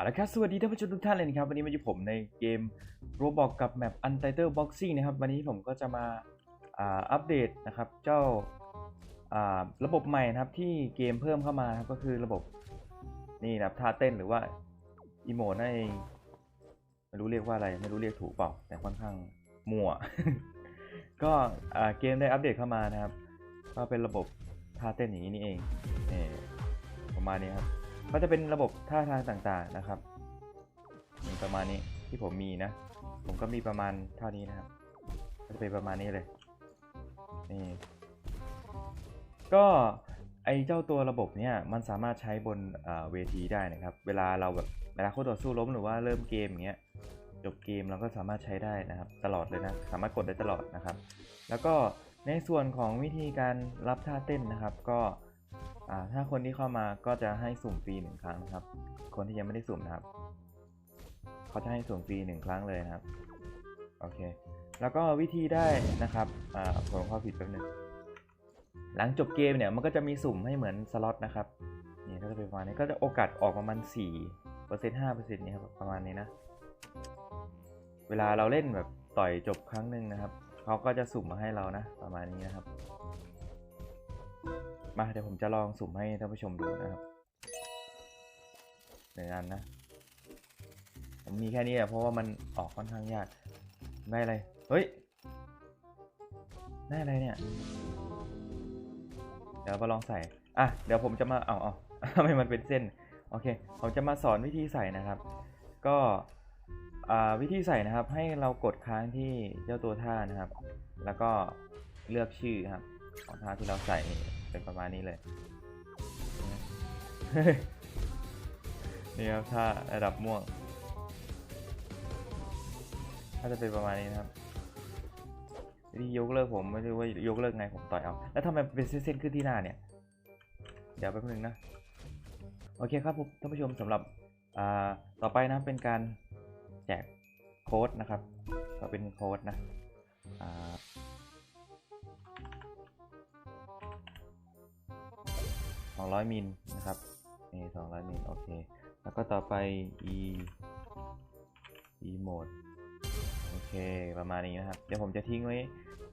เอาละครับ สวัสดีท่านผู้ชมทุกท่านเลยนะครับ วันนี้มาอยู่ผมในเกม Roblox กับแมป Untitled Boxing นะครับ วันนี้ผมก็จะมาอ่าอัปเดตนะครับ เจ้าอ่าระบบใหม่นะครับที่เกมเพิ่มเข้ามาครับก็คือระบบนี่นะครับท่าเต้นหรือว่าอีโมนั่นเองไม่รู้เรียกว่าอะไร ไม่รู้เรียกถูกเปล่า แต่ค่อนข้างมั่ว ก็อ่าเกมได้อัปเดตเข้ามานะครับ ก็เป็นระบบท่าเต้นอย่างนี้นี่เองนี่ประมาณนี้ครับ ก็จะเป็นระบบท่าทางต่างๆนะครับมีประมาณนี้ที่ผมมีนะ ผมก็มีประมาณเท่านี้นะครับ ก็จะเป็นประมาณนี้เลยนี่ก็ไอเจ้าตัวระบบเนี่ยมันสามารถใช้บนเวทีได้นะครับ เวลาเราแบบเวลาคู่ต่อสู้ล้มหรือว่าเริ่มเกมอย่างเงี้ยจบเกมเราก็สามารถใช้ได้นะครับ ตลอดเลยนะสามารถกดได้ตลอดนะครับ แล้วก็ในส่วนของวิธีการรับท่าเต้นนะครับ ก็ ถ้าคนที่เข้ามาก็จะให้สุ่มฟรีหนึ่งครั้งนะครับ คนที่ยังไม่ได้สุ่มนะครับ เขาจะให้สุ่มฟรีหนึ่งครั้งเลยนะครับ โอเค แล้วก็วิธีได้นะครับอ่าผมข้าผิดแป๊บนึง หลังจบเกมเนี่ยมันก็จะมีสุ่มให้เหมือนสล็อตนะครับ นี่ก็จะเป็นประมาณนี้ ก็จะโอกาสออกประมาณสี่เปอร์เซ็นต์ห้าเปอร์เซ็นต์นี่ครับประมาณนี้นะ เวลาเราเล่นแบบต่อยจบครั้งหนึ่งนะครับ เขาก็จะสุ่มมาให้เรานะ ประมาณนี้นะครับ มาเดี๋ยวผมจะลองสุ่มให้ท่านผู้ชมดูนะครับหนึ่งอันนะ ผมมีแค่นี้แหละเพราะว่ามันออกค่อนข้างยาก ได้อะไร เฮ้ย ได้อะไรเนี่ย เดี๋ยวมาลองใส่ อะ เดี๋ยวผมจะมา เอาเอาทำไมมันเป็นเส้น โอเค ผมจะมาสอนวิธีใส่นะครับ ก็วิธีใส่นะครับ ให้เรากดค้างที่เจ้าตัวท่านะครับ แล้วก็เลือกชื่อครับ ของท่าที่เราใส่เป็นประมาณนี้เลย นี่ครับท่าระดับม่วงถ้าจะเป็นประมาณนี้นะครับวิธียกเลิกผมไม่รู้ว่ายกเลิกไงผมต่อยเอา แล้วทำไมเป็นเส้นๆขึ้นที่หน้าเนี่ย เดี๋ยวแป๊บนึงนะ โอเคครับท่านผู้ชมสำหรับต่อไปนะเป็นการแจกโค้ดนะครับ ก็เป็นโค้ดนะ อ่าสองร้อยมิลนะครับนี่สองร้อยมิลโอเค แล้วก็ต่อไป e e mode โอเค ประมาณนี้นะครับ เดี๋ยวผมจะทิ้งไว้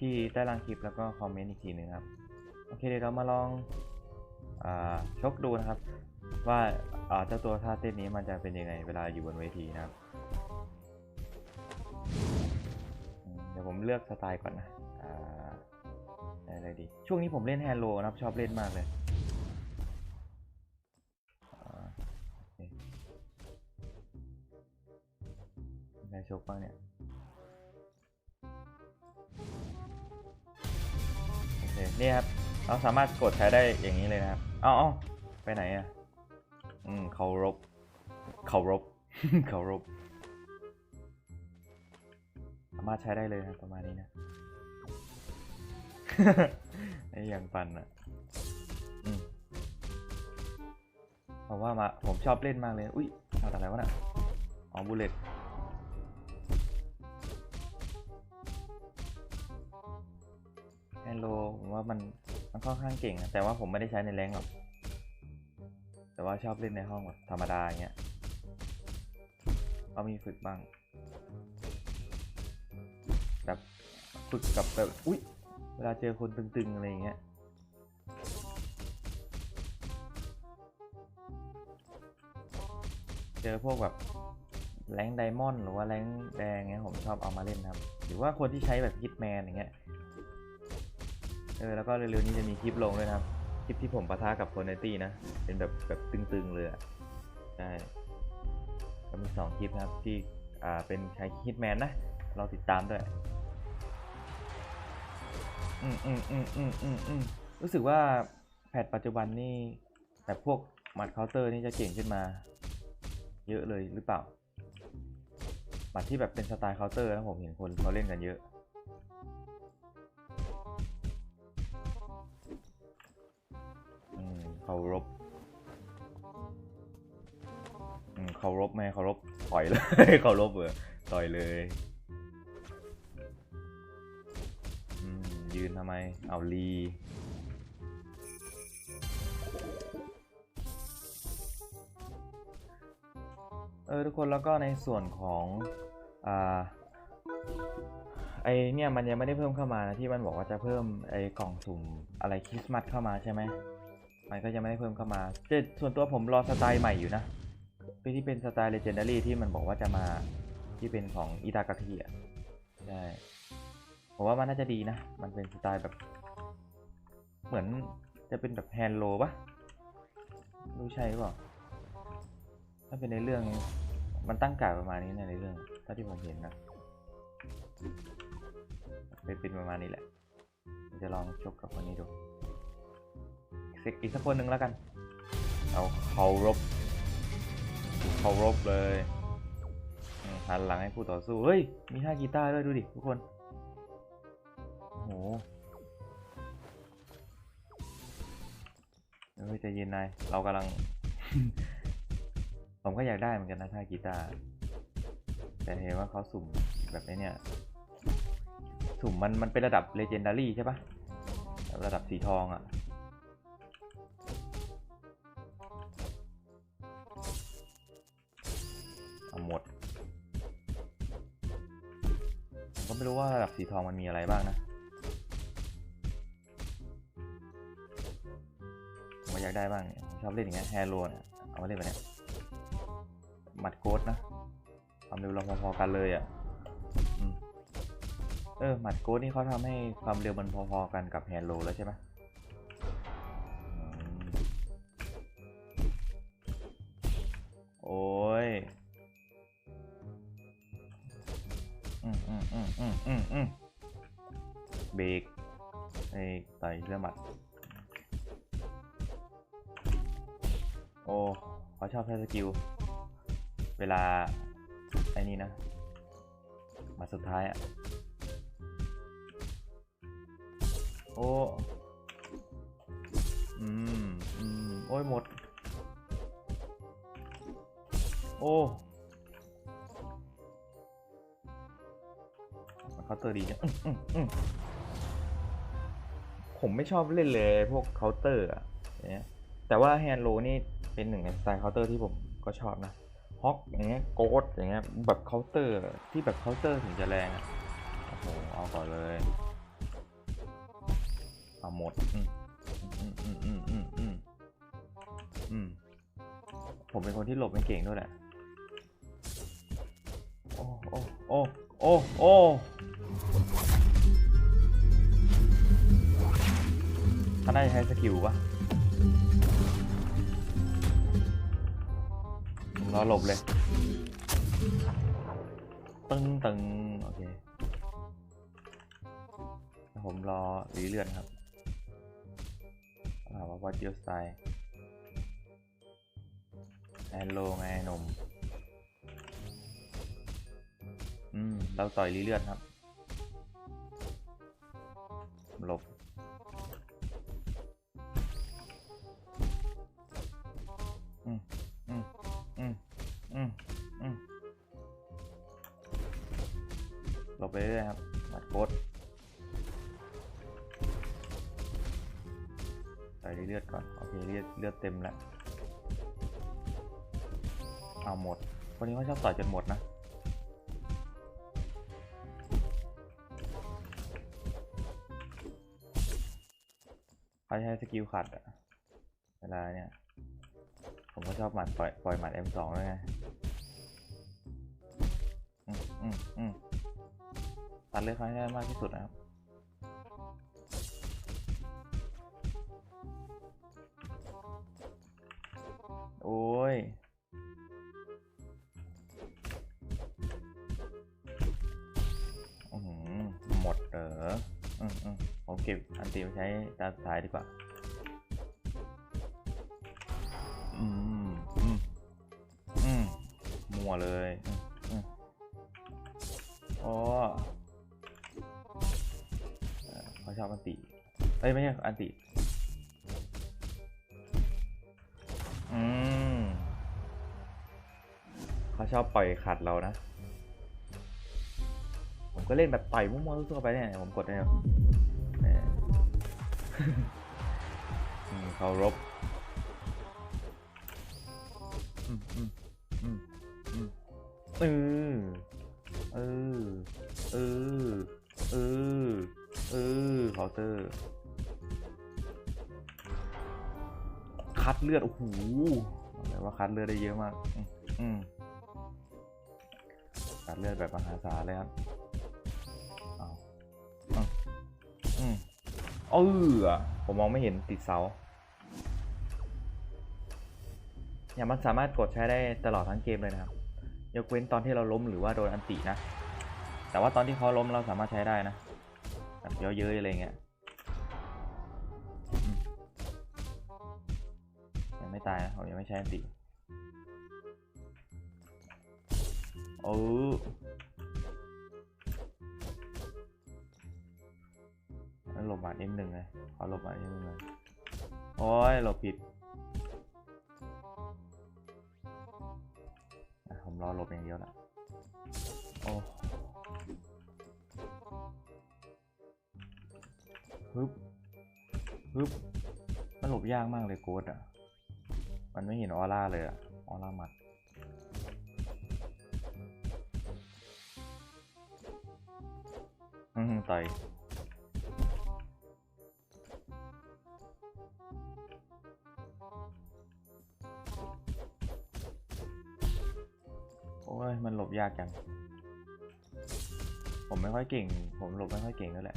ที่ใต้ล่างคลิปแล้วก็คอมเมนต์อีกทีหนึ่งครับ โอเค เดี๋ยวเรามาลองอชกดูนะครับ ว่าเจ้าตัวท่าเต้นนี้มันจะเป็นยังไงเวลาอยู่บนเวทีนะครับ เดี๋ยวผมเลือกสไตล์ก่อนนะอ่าอะไรดี ช่วงนี้ผมเล่นแฮนโลนะครับ ชอบเล่นมากเลย มีใครชกบ้างเนี่ยโอเคนี่ครับเราสามารถกดใช้ได้อย่างนี้เลยนะครับเอ้าเอาไปไหนอะอืมเคารพเคารพเคารพสามารถใช้ได้เลยนะประมาณนี้นะไอ้อยังปันอะอืมเพราะว่ามาผมชอบเล่นมากเลย อุ้ยเอาอะไรวะน่ะอ๋อบูเลต โลผมว่ามันมันค่อนข้างเก่งอะแต่ว่าผมไม่ได้ใช้ในแรงหรอก แต่ว่าชอบเล่นในห้องแบบธรรมดาอย่างเงี้ยก็มีฝึกบ้าง แบบฝึกกับแบบอุ๊ยเวลาเจอคนตึงๆอะไรอย่างเงี้ยเจอพวกแบบแรงไดมอนด์หรือว่าแรงแดงเงี้ยผมชอบเอามาเล่นครับ หรือว่าคนที่ใช้แบบฮิตแมนอย่างเงี้ย เออแล้วก็เร็วๆนี้จะมีคลิปลงด้วยนะครับ คลิปที่ผมปะทะกับคนในตี้นะ เป็นแบบแบบตึงๆเลยใช่ก็มีสองคลิปนะครับที่อ่าเป็นใช้ฮิตแมนนะเราติดตามด้วย อืมอืมอืมอืมอืมอืมรู้สึกว่าแพทปัจจุบันนี่แบบพวกมัดเคาน์เตอร์นี่จะเก่งขึ้นมา เยอะเลยหรือเปล่า มัดที่แบบเป็นสไตล์เคาน์เตอร์นะผมเห็นคนเขาเล่นกันเยอะ เคารพเคารพไหมเคารพต่อยเลยเคารพเหรอต่อยเลยยืนทำไม เอาลีเอทุกคนแล้วก็ในส่วนของอ่าไอเนี่ยมันยังไม่ได้เพิ่มเข้ามานะที่มันบอกว่าจะเพิ่มไอกล่องสุ่มอะไรคริสต์มาสเข้ามาใช่ไหม มันก็ยังไม่ได้เพิ่มเข้ามาแต่ส่วนตัวผมรอสไตล์ใหม่อยู่นะเป็นที่เป็นสไตล์เลเจนดารี่ที่มันบอกว่าจะมาที่เป็นของอิตากาทีอะใช่ผมว่ามันน่าจะดีนะ มันเป็นสไตล์แบบ เหมือนจะเป็นแบบแฮนด์โลปะรู้ใช่หรือเปล่าถ้าเป็นในเรื่องมันตั้งกาประมาณนี้นะในเรื่องเท่าที่ผมเห็นนะเป็นเป็นประมาณนี้แหละจะลองชกกับคนนี้ดู อีกสักอีกสักคนหนึ่งแล้วกัน เอาเคารพเคารพเลยหันหลังให้คู่ต่อสู้ เฮ้ย มีท่ากีตาร์ด้วยดูดิทุกคน โอ้โหเฮ้ยใจเย็นนาย เรากำลัง ผมก็อยากได้เหมือนกันนะท่ากีตาร์ แต่เห็นว่าเขาสุ่มแบบนี้เนี่ย สุ่มมันมันเป็นระดับเลเจนดารี่ใช่ปะระดับสีทองอะ่ะ ไม่รู้ว่าระดับสีทองมันมีอะไรบ้างนะผมอยากได้บ้างเนี่ยชอบเล่นอย่างเงี้ยแฮร์โรเนี่ยเอามาเล่นไปเนี่ยหมัดโกดนะความเร็วเราพอๆกันเลยอะ่ะเออหมัดโกดนี่เขาทำให้ความเร็วมันพอๆกันกับแฮร์โรแล้วใช่ไหม ต่อยเรื่องหมัด โอ้เขาชอบใช้สกิล เวลา ไอ้นี่นะมาสุดท้ายอะโอ้อืมอืมโอ้ยหมด โอ้เคาน์เตอร์ดีจังอื้ออื้ออื้อ ผมไม่ชอบเล่นเลยพวกเคาน์เตอร์อะอย่างเงี้ยแต่ว่าแฮนด์โลนี่เป็นหนึ่งในสไตล์เคาน์เตอร์ที่ผมก็ชอบนะฮอกอย่างเงี้ยโกดอย่างเงี้ยแบบเคาน์เตอร์ที่แบบเคาน์เตอร์ถึงจะแรงอะโอ้โหเอาก่อนเลยเอาหมดอืมอืมอืมอืมอืมอืมอืมผมเป็นคนที่หลบไม่เก่งด้วยแหละโอ้โอ้โอ้โอ้โอ้ ใช้สกิลปะผมรอหลบเลย ตึงตึงโอเค ผมรอหลีเลือดครับถามว่า what your style แอนโลไงหนมอืม เราต่อยหลีเลือดครับ เอาหมด คนนี้เขาชอบต่อยจนหมดนะ เขาใช้สกิลขัดอะเวลาเนี่ย ผมก็ชอบหมัดปล่อยปล่อยหมัด M2 ด้วยไงตัดเลือดเขาให้ได้มากที่สุดนะครับ เก็บอันตีมาใช้ตาสุดท้ายดีกว่า อืม อืม อืม มัวเลยอืมอืมโอ้เขาชอบอันติเอ้ย ไม่ใช่อันติ อืม เขาชอบปล่อยขัดเรานะ ผมก็เล่นแบบต่อยมั่วๆทั่วไปเนี่ย ผมกดเนี่ยเนี่ยอืม เคารพอืมอืมอืมอืมเออเออเออเออเออเคาน์เตอร์ คัดเลือด โอ้โหบอกเลยว่าคัดเลือดได้เยอะมาก อืมอืมคัดเลือดแบบมหาศาลเลยครับ เออผมมองไม่เห็นติดเสา เนี่ยมันสามารถกดใช้ได้ตลอดทั้งเกมเลยนะครับ ยกเว้นตอนที่เราล้มหรือว่าโดนอันตินะ แต่ว่าตอนที่เขาล้มเราสามารถใช้ได้นะแบบเยอะๆอะไรเงี้ยยังไม่ตายนะผมยังไม่ใช้อันติโอ้ ล้วหลบบาดนิดนึงเลยขอหลบบาดนิดนึงเลยโอ้ยหลบผิดผมรอหลบอย่างเดียวละโอ้ฮึบฮึบมันหลบยากมากเลยโกดอะ มันไม่เห็นออร่าเลยอะ ออร่าหมัดอืมต่อย อ้ยมันหลบยากจัง ผมไม่ค่อยเก่ง ผมหลบไม่ค่อยเก่งนั่นแหละ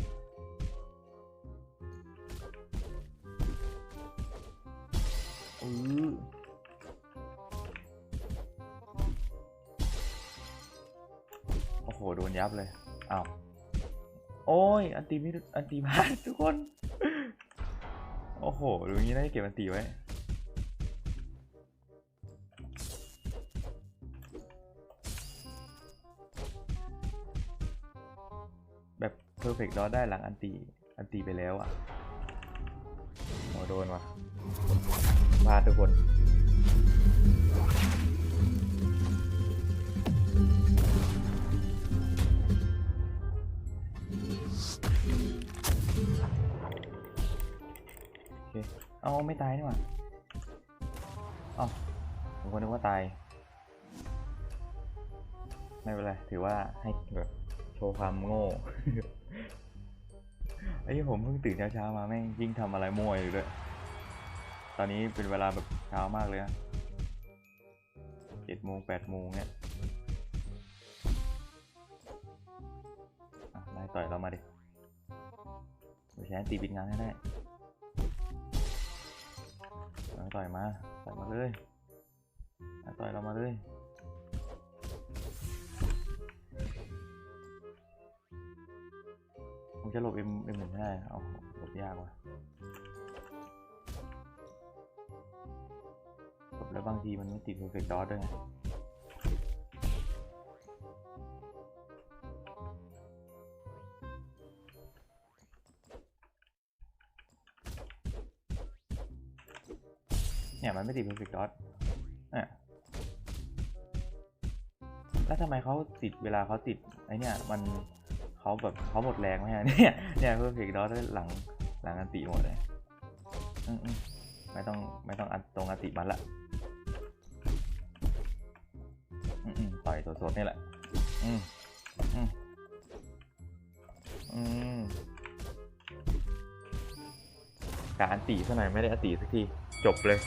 อือโอ้โห โดนยับเลย อ้าว โอ้ย อันตีไม่ได้อันตีพลาดทุกคน โอ้โห ดูงี้น่าจะเก็บอันตีไว้ เพอร์เฟกต์ดอได้หลังอันตีอันตีไปแล้วอะโอ้โดนว่ะพลาดทุกคนเคเอาไม่ตายนี่หว่าเอาผมก็นึกว่าตาย ไม่เป็นไร ถือว่าให้แบบโชว์ความโง่ ไอ้ยผมเพิ่งตื่นเช้าๆมาแม่งยิ่งทำอะไรมั่วอยู่ด้วย ตอนนี้เป็นเวลาแบบเช้ามากเลยอะเจ็ดโมงแปดโมงเนี่ยไล่ต่อยเรามาดิเดี๋ยวใช้ตีปิดงานให้ได้ต่อยมา ต่อยมาเลยเอาต่อยเรามาเลย จะหลบเอ็มเอ็มหนึ่งไม่ได้ เอาหลบยากว่ะหลบแล้วบางทีมันไม่ติดเพอร์เฟกต์ดอทด้วยไงเนี่ยมันไม่ติดเพอร์เฟกต์ดอทเนี่ยแล้วทำไมเขาติดเวลาเขาติดไอเนี่ยมัน เขาแบบเขาหมดแรงไหมฮะเนี่ยเนี่ยเพิ่มเพกดอสหลังหลังอันติหมดเลยไม่ต้องไม่ต้องอันตรงอันติมันละอืมอืมต่อยสดๆนี่แหละอืมอืมอืมการอันติซะหน่อยไม่ได้อันติสักทีจบเลย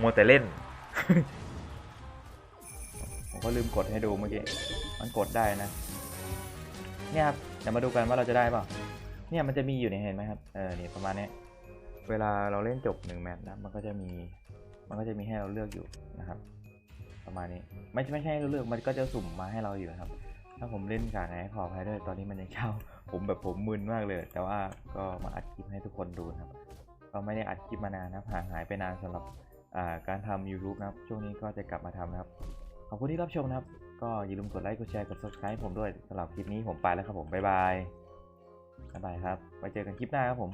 มัวแต่เล่น ผมก็ลืมกดให้ดูเมื่อกี้ มันกดได้นะ เนี่ยครับเดี๋ยวมาดูกันว่าเราจะได้เปล่าเนี่ยมันจะมีอยู่ในเห็นไหมครับเออเนี่ยประมาณนี้เวลาเราเล่นจบหนึ่งแมตช์นะมันก็จะมีมันก็จะมีให้เราเลือกอยู่นะครับ ประมาณนี้ไม่ไม่ใช่ให้เราเลือกมันก็จะสุ่มมาให้เราอยู่ครับ ถ้าผมเล่นกากไงขออภัยด้วยตอนนี้มันยังเช้าผมแบบผมมึนมากเลย แต่ว่าก็มาอัดคลิปให้ทุกคนดูนะครับ ก็ไม่ได้อัดคลิปมานานนะห่างหายไปนานสำหรับการทำ YouTube นะครับ ช่วงนี้ก็จะกลับมาทำนะครับ ขอบคุณที่รับชมนะครับ ก็อย่าลืมกดไลค์กดแชร์กด subscribe ให้ผมด้วยสำหรับคลิปนี้ผมไปแล้วครับผมบ๊ายบายบ๊ายบายครับไว้เจอกันคลิปหน้าครับผม